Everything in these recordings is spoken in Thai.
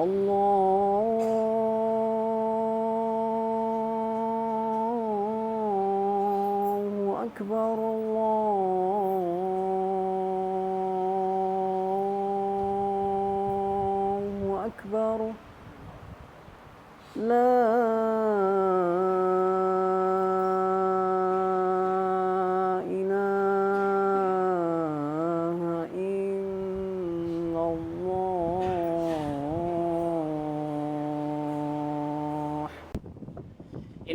Allah.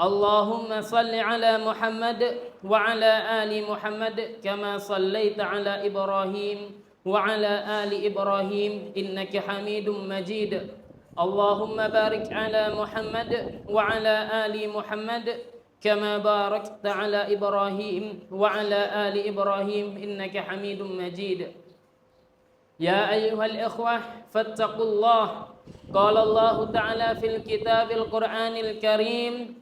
اللهم صل على محمد وعلى آل محمد كما صليت على إبراهيم وعلى آل إبراهيم إنك حميد مجيد. اللهم بارك على محمد وعلى آل محمد كما باركت على إبراهيم وعلى آل إبراهيم إنك حميد مجيد. يا أيها الإخوة فاتقوا الله. قال الله تعالى في الكتاب القرآن الكريم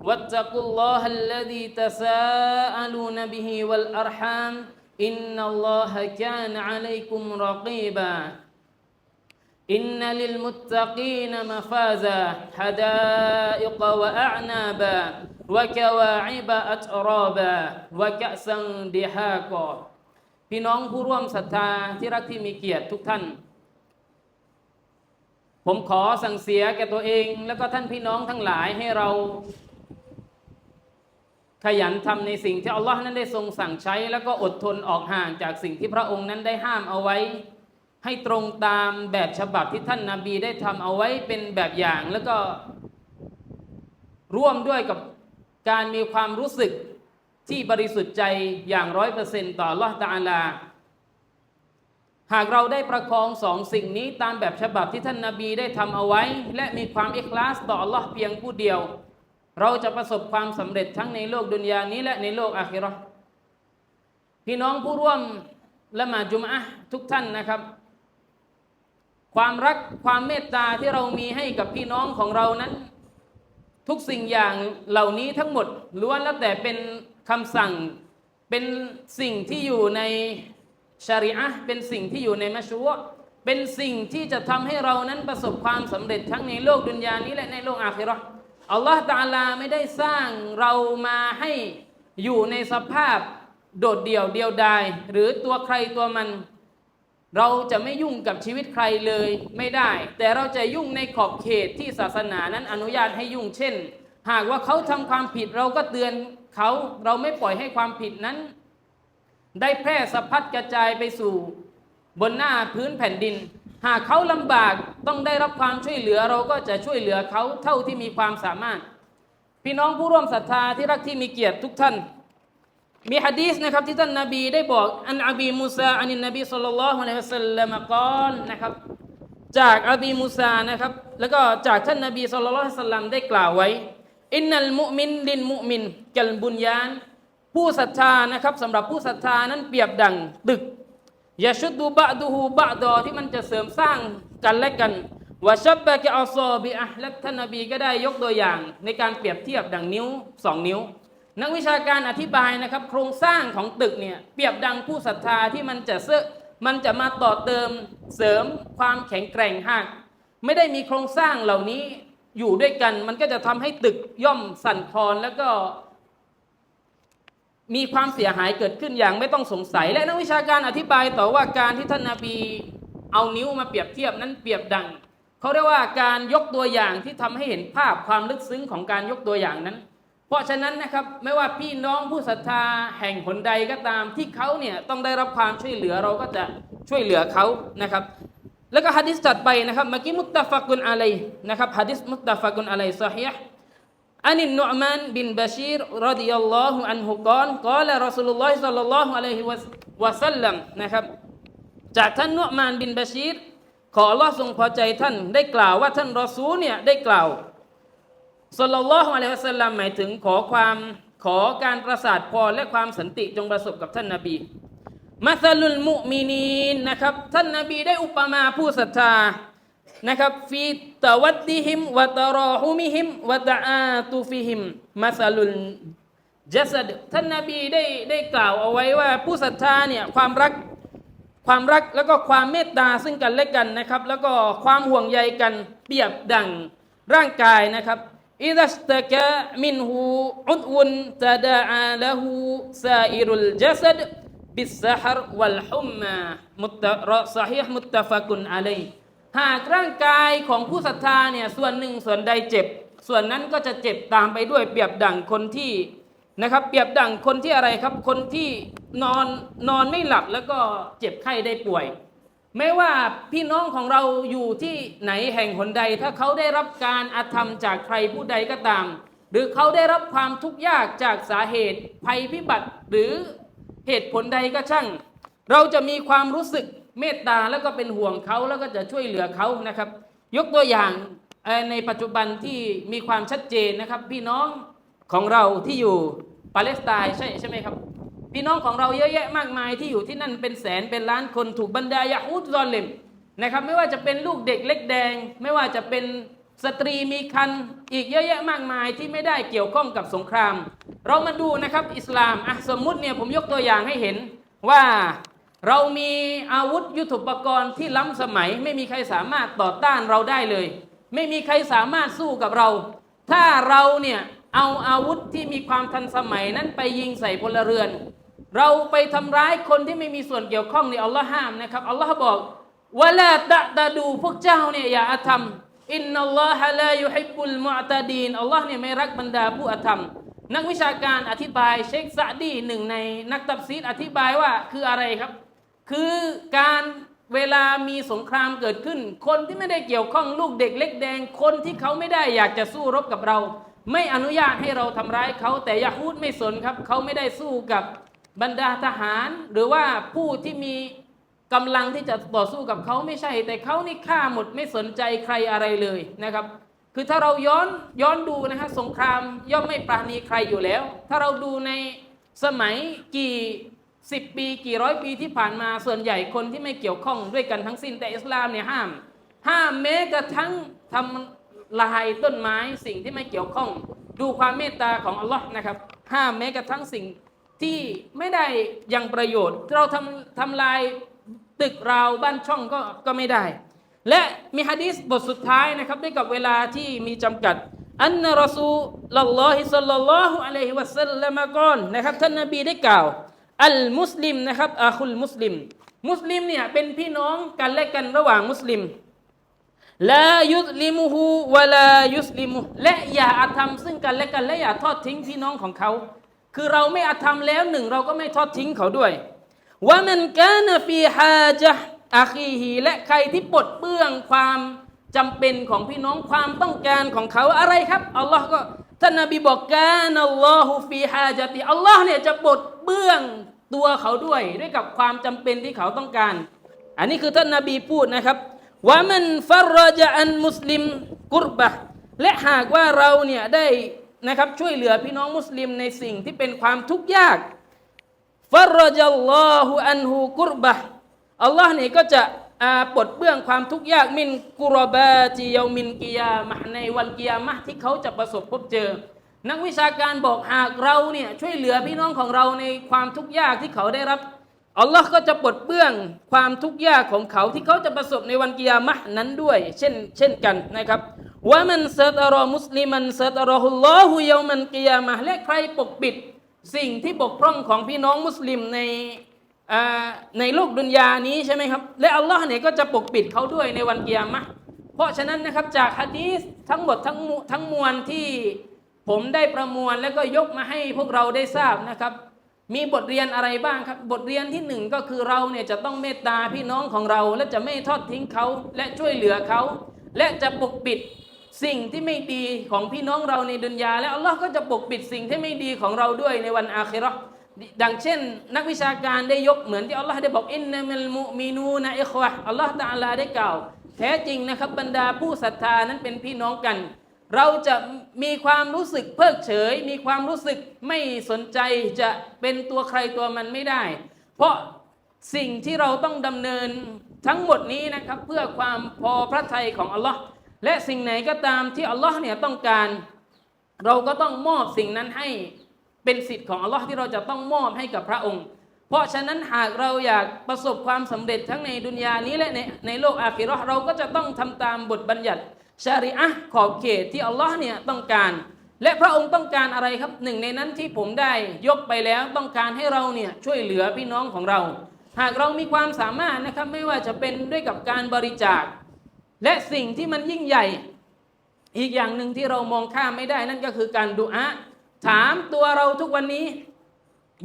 واتقوا الله الذي تساءلون به والأرحام إن الله كان عليكم رقيبا إن للمتقين مفازا حدائق وأعنابا وكواعب أترابا وكأسا دهاقا พี่น้องผู้ร่วมศรัทธาที่รักที่มีเกียรติทุกท่าน ผมขอสั่งเสียแก่ตัวเอง แล้วก็ท่านพี่น้องทั้งหลายให้เรา ขยันทำในสิ่งที่อัลลอฮ์นั้นได้ทรงสั่งใช้ แล้วก็อดทนออกห่างจากสิ่งที่พระองค์นั้นได้ห้ามเอาไว้ ให้ตรงตามแบบฉบับที่ท่านนาบีได้ทำเอาไว้เป็นแบบอย่างแล้วก็ร่วมด้วยกับการมีความรู้สึกที่บริสุทธิ์ใจอย่างร้อยเปอร์เซนต์ต่อลอตาลา หากเราได้ประคองสองสิ่งนี้ตามแบบฉบับที่ท่านนาบีได้ทำเอาไว้ และมีความอิคลาสต่อ Allah เพียงผู้เดียว เราจะประสบความสำเร็จทั้งในโลกดุนยานี้และในโลกอาคิราะห์พี่น้องผู้ร่วมละหมาดจุมอะทุกท่านนะครับ ความรักความเมตตาที่เรามีให้กับพี่น้องของเรานั้น ทุกสิ่งอย่างเหล่านี้ทั้งหมดล้วนแล้วแต่เป็นคำสั่งเป็นสิ่งที่อยู่ในชริอะเป็นสิ่งที่อยู่ในมัชวะเป็นสิ่งที่จะทำให้เรานั้นประสบความสำเร็จทั้งในโลกดุนยานี้และในโลกอาคิราะห์ อัลลอฮฺตาลาไม่ได้สร้างเรามาให้อยู่ในสภาพโดดเดี่ยวเดียวดาย หรือตัวใครตัวมัน เราจะไม่ยุ่งกับชีวิตใครเลยไม่ได้ แต่เราจะยุ่งในขอบเขตที่ศาสนานั้นอนุญาตให้ยุ่งเช่น หากว่าเขาทำความผิดเราก็เตือนเขาเราไม่ปล่อยให้ความผิดนั้น ได้แพร่สะพัดกระจายไปสู่บนหน้าพื้นแผ่นดิน หากเขาลำบากต้องได้รับความช่วยเหลือเราก็จะช่วยเหลือเขาเท่าที่มีความสามารถ พี่น้องผู้ร่วมศรัทธาที่รักที่มีเกียรติทุกท่าน มีฮะดีษนะครับที่ท่านนาบีได้บอกอันอบีมูซาอันนบีสุลต่านละฮ์อะลัยฮิสัลลัมกล่าวนะครับ จากอบีมูซานะครับ แล้วก็จากท่านนาบีสุลต่านละฮ์สัลลัมได้กล่าวไว้อินนัลมุมินลินมุมินกัลบุญยาน ผู้ศรัทธานะครับสำหรับผู้ศรัทธานั้นเปรียบดังตึก ยาชุดดูบะดูฮูบะดอที่มันจะเสริมสร้างกันและกันวะชับบะกะอัลซอบิอะห์และท่านนบีก็ได้ยกตัวอย่างในการเปรียบเทียบดังนิ้วสองนิ้ว นักวิชาการอธิบายนะครับ โครงสร้างของตึกเนี่ยเปรียบดังผู้ศรัทธาที่มันจะเสมันจะมาต่อเติมเสริมความแข็งแกร่งหากไม่ได้มีโครงสร้างเหล่านี้อยู่ด้วยกัน มันก็จะทำให้ตึกย่อมสั่นคลอนแล้วก็ มีความเสียหายเกิดขึ้นอย่างไม่ต้องสงสัย และนักวิชาการอธิบายต่อว่าการที่ท่านนาบีเอานิ้วมาเปรียบเทียบนั้นเปรียบดังเขาเรียกว่าการยกตัวอย่างที่ทำให้เห็นภาพความลึกซึ้งของการยกตัวอย่างนั้น เพราะฉะนั้นนะครับไม่ว่าพี่น้องผู้ศรัทธาแห่งหนใดก็ตามที่เขาเนี่ยต้องได้รับความช่วยเหลือเราก็จะช่วยเหลือเขานะครับ แล้วก็ฮะดิษถัดไปนะครับเมื่อกี้มุตตะฟักุนอะลัยนะครับฮะดิษมุตตะฟักุนอะลัยซอฮีห์ عن النعمان بن بشير رضي الله عنه قال قال رسول الله صلى الله عليه وسلم นะครับจากท่านนุอมานบินบาชีรขออัลลอฮ์ทรงพอใจท่านได้กล่าวว่าท่านรอซูลเนี่ยได้กล่าวสัลลัลลอฮุอะลัยฮิวะสัลลัมหมายถึงขอความขอการประสาทพรและความสันติจงประสบกับท่านนบีมัสลุลมุมินีนนะครับท่านนบีได้อุปมาผู้ศรัทธา นะครับฟีตวัดดิหิมวะตรอฮุมิหิมวะตะอาตุฟิหิมมาซาลุลจัสดท่านนบีได้ได้กล่าวเอาไว้ว่า ผู้ศรัทธาเนี่ยความรักความรักแล้วก็ความเมตตาซึ่งกันและกันนะครับ แล้วก็ความห่วงใยกันเปรียบดังร่างกายนะครับอิดัสตะกะมินหูอุดวุนตะดาอาละหูซาอิรุลจัสดบิสซะฮรวัลฮุมมามุตตะรอซะฮีห์มุตตะฟะกุนอะลัย หากร่างกายของผู้ศรัทธาเนี่ยส่วนหนึ่งส่วนใดเจ็บ ส่วนนั้นก็จะเจ็บตามไปด้วยเปรียบดั่งคนที่นะครับ เปรียบดั่งคนที่อะไรครับ คนที่นอนนอนไม่หลับแล้วก็เจ็บไข้ได้ป่วยไม่ว่าพี่น้องของเราอยู่ที่ไหนแห่งหนใด ถ้าเขาได้รับการอาธรรมจากใครผู้ใดก็ตาม หรือเขาได้รับความทุกข์ยากจากสาเหตุภัยพิบัติหรือเหตุผลใดก็ช่าง เราจะมีความรู้สึก เมตตาแล้วก็เป็นห่วงเขาแล้วก็จะช่วยเหลือเขานะครับ ยกตัวอย่างในปัจจุบันที่มีความชัดเจนนะครับ พี่น้องของเราที่อยู่ปาเลสไตน์ใช่ใช่ไหมครับ พี่น้องของเราเยอะแยะมากมายที่อยู่ที่นั่นเป็นแสนเป็นล้านคนถูกบรรดายาฮูดซอลเลมนะครับ ไม่ว่าจะเป็นลูกเด็กเล็กแดง ไม่ว่าจะเป็นสตรีมีคันอีกเยอะแยะมากมายที่ไม่ได้เกี่ยวข้องกับสงคราม เรามาดูนะครับอิสลามอะสมมุติเนี่ยผมยกตัวอย่างให้เห็นว่า เรามีอาวุธยุทโธปกรณ์ที่ล้ำสมัย ไม่มีใครสามารถต่อต้านเราได้เลย ไม่มีใครสามารถสู้กับเรา ถ้าเราเนี่ยเอาอาวุธที่มีความทันสมัยนั้นไปยิงใส่พลเรือน เราไปทำร้ายคนที่ไม่มีส่วนเกี่ยวข้องในอัลลอฮ์ห้ามนะครับอัลลอฮ์บอกวะลาตะตะดูพวกเจ้าเนี่ยอย่าอาธรรมอินนัลลอฮะลายุฮิบุลมุอตะดีนอัลลอฮ์เนี่ยไม่รักบรรดาผู้อาธรรม นักวิชาการอธิบายเชคซะดีหนึ่งในนักตับซีดอธิบายว่าคืออะไรครับ คือการเวลามีสงครามเกิดขึ้น คนที่ไม่ได้เกี่ยวข้องลูกเด็กเล็กแดง คนที่เขาไม่ได้อยากจะสู้รบกับเรา ไม่อนุญาตให้เราทำร้ายเขาแต่ยาฮูดไม่สนครับ เขาไม่ได้สู้กับบรรดาทหาร หรือว่าผู้ที่มีกำลังที่จะต่อสู้กับเขาไม่ใช่ แต่เขานี่ฆ่าหมดไม่สนใจใครอะไรเลยนะครับ คือถ้าเราย้อนย้อนดูนะฮะสงครามย่อมไม่ปราณีใครอยู่แล้ว ถ้าเราดูในสมัยกี่ สิบปีกี่ร้อยปีที่ผ่านมาส่วนใหญ่คนที่ไม่เกี่ยวข้องด้วยกันทั้งสิ้นแต่อิสลามเนี่ยห้าม ห้ามแม้กระทั่งทำลายต้นไม้สิ่งที่ไม่เกี่ยวข้อง ดูความเมตตาของอัลลอฮ์นะครับ ห้ามแม้กระทั่งสิ่งที่ไม่ได้ยังประโยชน์ เราทำทำลายตึกเราบ้านช่องก็ก็ไม่ได้ และมีฮะดีษบทสุดท้ายนะครับด้วยกับเวลาที่มีจำกัดอันนรอซูลลอฮิสัลลัลลอฮุอะลัยฮิวะสัลลัมก่อนนะครับท่านนบีได้กล่าว อัลมุสลิมนะครับอาคุลมุสลิม มุสลิมเนี่ยเป็นพี่น้องกันและกันระหว่างมุสลิมลายุสลิมุฮูวะลายุสลิมุและอย่าอาธรรมซึ่งกันและกันและอย่าทอดทิ้งพี่น้องของเขา คือเราไม่อาธรรมแล้วหนึ่งเราก็ไม่ทอดทิ้งเขาด้วยว่ามันกานฟีฮาจะอาคีฮีและใครที่ปลดเปื้องความจำเป็นของพี่น้องความต้องการของเขาอะไรครับอัลลอฮ์ก็ ท่านนบีบอกกานัลลอฮุฟีฮาจติอัลลอฮ์เนี่ยจะปลดเปื้องตัวเขาด้วย ด้วยกับความจำเป็นที่เขาต้องการ อันนี้คือท่านนบีพูดนะครับว่ามันฟัรจอันมุสลิมกุรบะและหากว่าเราเนี่ยได้นะครับช่วยเหลือพี่น้องมุสลิมในสิ่งที่เป็นความทุกข์ยากฟารจัลลอฮุอันฮูกุรบะอัลลอฮ์เนี่ยก็จะ อาปลดเบื้องความทุกข์ยากมินกุรบาจิยามินกิยามะห์ในวันกิยามะห์ที่เขาจะประสบพบเจอ นักวิชาการบอกหากเราเนี่ยช่วยเหลือพี่น้องของเราในความทุกข์ยากที่เขาได้รับอัลลอฮ์ก็จะปลดเบื้องความทุกข์ยากของเขาที่เขาจะประสบในวันกิยามะห์นั้นด้วย เช่น เช่นกันนะครับว่ามันเซตารอมุสลิมันเซตารอฮุลลอฮุยามันกิยามะห์และใครปกปิด สิ่งที่บกพร่องของพี่น้องมุสลิมใน ในโลกดุนยานี้ใช่ไหมครับ และอัลลอฮ์เนี่ยก็จะปกปิดเขาด้วยในวันกิยามะเพราะฉะนั้นนะครับจากฮะดีษทั้งหมดทั้งมวทั้งมวลที่ผมได้ประมวลแล้วก็ยกมาให้พวกเราได้ทราบนะครับ มีบทเรียนอะไรบ้างครับ บทเรียนที่หนึ่งก็คือเราเนี่ยจะต้องเมตตาพี่น้องของเรา และจะไม่ทอดทิ้งเขาและช่วยเหลือเขา และจะปกปิดสิ่งที่ไม่ดีของพี่น้องเราในดุนยา และอัลลอฮ์ก็จะปกปิดสิ่งที่ไม่ดีของเราด้วยในวันอาคิเราะห์ ดังเช่น นักวิชาการได้ยกเหมือนที่อัลลอฮ์ได้บอกอินนัมัลมุมินูนะอิควะอัลลอฮ์ตะอาลาได้กล่าว แท้จริงนะครับบรรดาผู้ศรัทธานั้นเป็นพี่น้องกัน เราจะมีความรู้สึกเพิกเฉย มีความรู้สึกไม่สนใจจะเป็นตัวใครตัวมันไม่ได้ เพราะสิ่งที่เราต้องดำเนินทั้งหมดนี้นะครับเพื่อความพอพระทัยของอัลลอฮ์และสิ่งไหนก็ตามที่อัลลอฮ์เนี่ยต้องการ เราก็ต้องมอบสิ่งนั้นให้ เป็นสิทธิ์ของอัลลอฮ์ที่เราจะต้องมอบให้กับพระองค์ เพราะฉะนั้นหากเราอยากประสบความสำเร็จทั้งในดุนยานี้และในในโลกอาคิราะห์เราก็จะต้องทำตามบทบัญญัติชาริอะห์ขอบเขตที่อัลลอฮ์เนี่ยต้องการ และพระองค์ต้องการอะไรครับหนึ่งในนั้นที่ผมได้ยกไปแล้วต้องการให้เราเนี่ยช่วยเหลือพี่น้องของเรา หากเรามีความสามารถนะครับไม่ว่าจะเป็นด้วยกับการบริจาค และสิ่งที่มันยิ่งใหญ่ อีกอย่างหนึ่งที่เรามองข้ามไม่ได้นั่นก็คือการดุอา ถามตัวเราทุกวันนี้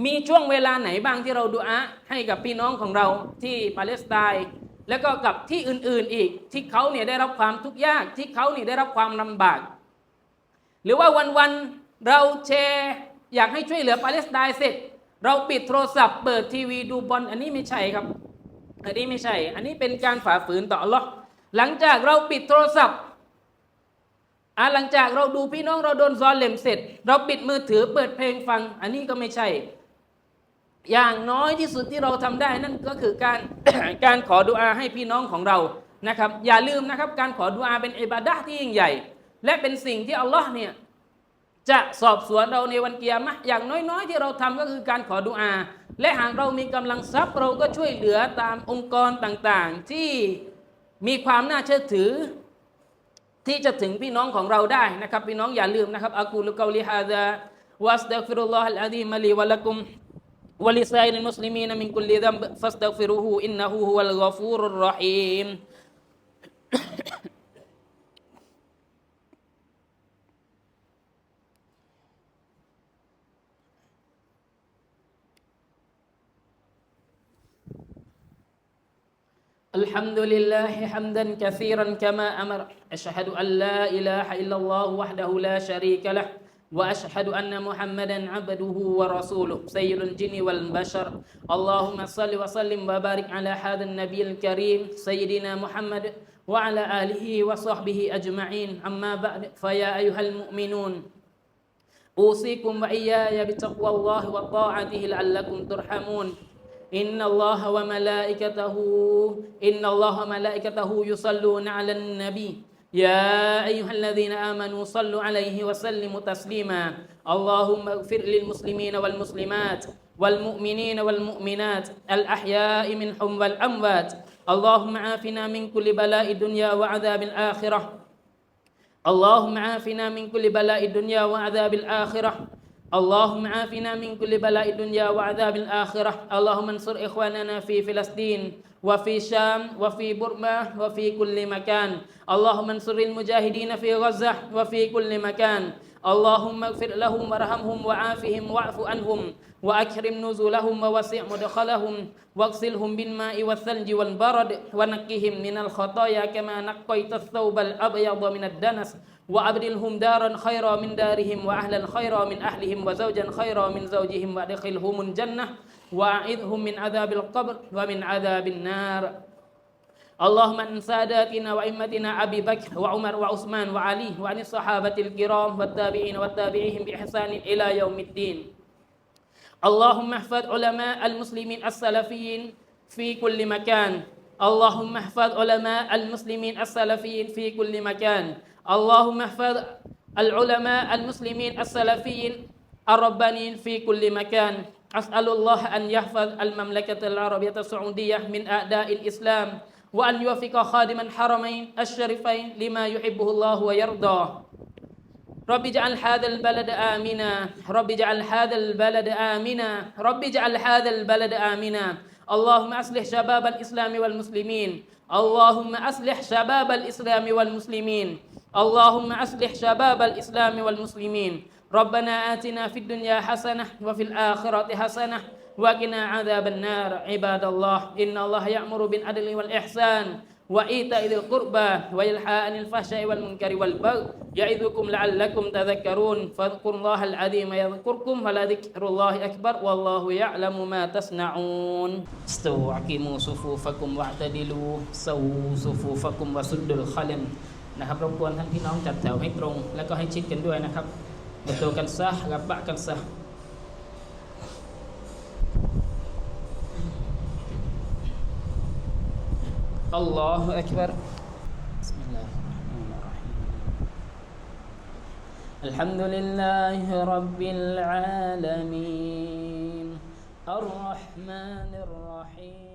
มีช่วงเวลาไหนบ้างที่เราดุอาให้กับพี่น้องของเราที่ปาเลสไตน์แล้วก็กับที่อื่นๆอีก ที่เขาเนี่ยได้รับความทุกข์ยาก ที่เขาเนี่ยได้รับความลำบาก หรือว่าวันๆเราแชร์อยากให้ช่วยเหลือปาเลสไตน์เสร็จ เราปิดโทรศัพท์เปิดทีวีดูบอลอันนี้ไม่ใช่ครับ อันนี้ไม่ใช่ อันนี้เป็นการฝ่าฝืนต่ออัลลอฮ์หลังจากเราปิดโทรศัพท์ อะหลังจากเราดูพี่น้องเราโดนซอนเหลมเสร็จ เราปิดมือถือเปิดเพลงฟัง อันนี้ก็ไม่ใช่ อย่างน้อยที่สุดที่เราทำได้นั่นก็คือการการขอดุอาให้พี่น้องของเรานะครับ อย่าลืมนะครับ การขอดุอาเป็นอิบาดะที่ยิ่งใหญ่ และเป็นสิ่งที่อัลลอฮ์เนี่ยจะสอบสวนเราในวันเกียรมะอย่างน้อยๆ ที่เราทำก็คือการขอดุอา และหากเรามีกำลังทรัพย์เราก็ช่วยเหลือตามองค์กรต่างๆ ที่มีความน่าเชื่อถือ ที่จะถึงพี่น้องของเราได้นะครับพี่น้องอย่าลืมนะครับอักูลุกาลิฮาดะวัสตักฟิรุลลอฮ์อัลอะซีมะลีวะลักุมวะลิซาอิลมุสลิมีนมินกุลลิดัมฟัสตักฟิรุฮูอินนะฮูฮุวัลกอฟูรุรราะฮีม الحمد لله حمدا كثيرا كما أمر. أشهد أن لا إله إلا الله وحده لا شريك له وأشهد أن محمدا عبده ورسوله سيد الجن والبشر. اللهم صل وسلم وبارك على هذا النبي الكريم سيدنا محمد وعلى آله وصحبه أجمعين. أما بعد فيا أيها المؤمنون أوصيكم وإياي بتقوى الله وطاعته لعلكم ترحمون. إن الله وملائكته إن الله وملائكته يصلون على النبي. يا أيها الذين آمنوا صلوا عليه وسلموا تسليما. اللهم اغفر للمسلمين والمسلمات والمؤمنين والمؤمنات الأحياء منهم والأموات. اللهم عافنا من كل بلاء الدنيا وعذاب الآخرة. اللهم عافنا من كل بلاء الدنيا وعذاب الآخرة. اللهم عافنا من كل بلاء الدنيا وعذاب الآخرة. اللهم انصر إخواننا في فلسطين وفي الشام وفي برما وفي كل مكان. اللهم انصر المجاهدين في غزة وفي كل مكان. اللهم اغفر لهم وارحمهم وعافهم واعف عنهم وأكرم نزلهم ووسع مدخلهم واغسلهم بالماء والثلج والبرد ونقهم من الخطايا كما نقيت الثوب الأبيض من الدنس. وأبدلهم دارا خيرا من دارهم وأهلا خيرا من أهلهم وزوجا خيرا من زوجهم وأدخلهم الجنة وأعذهم من عذاب القبر ومن عذاب النار. اللهم عن ساداتنا وأئمتنا أبي بكر وعمر وعثمان وعلي وعن الصحابة الكرام والتابعين والتابعيهم بإحسان إلى يوم الدين. اللهم احفظ علماء المسلمين السلفيين في كل مكان. اللهم احفظ علماء المسلمين السلفيين في كل مكان. اللهم احفظ العلماء المسلمين السلفيين الربانيين في كل مكان. أسأل الله أن يحفظ المملكة العربية السعودية من أعداء الإسلام وأن يوفق خادم الحرمين الشريفين لما يحبه الله ويرضاه. رب اجعل هذا البلد آمنا. رب اجعل هذا البلد آمنا. رب اجعل هذا البلد آمنا. اللهم أصلح شباب الإسلام والمسلمين. اللهم أصلح شباب الإسلام والمسلمين. اللهم أصلح شباب الإسلام والمسلمين. ربنا آتنا في الدنيا حسنة وفي الآخرة حسنة. وقنا عذاب النار عباد الله. إن الله يأمر بالعدل والإحسان. وإيتاء ذي القربى وينهى عن الفحشاء والمنكر والبغي يعظكم لعلكم تذكرون فاذكروا الله العظيم يذكركم ولذكر الله أكبر والله يعلم ما تصنعون. استوعكموا صفوفكم واعتدلوا سووا صفوفكم وسدوا الخلم. นะครับรบกวนท่านพี่น้องจัดแถวให้ตรง แล้วก็ให้ชิดกันด้วยนะครับประตูกันซะรับบะกันซะ الله أكبر. بسم الله الرحمن الرحيم. الحمد لله رب العالمين. الرحمن الرحيم.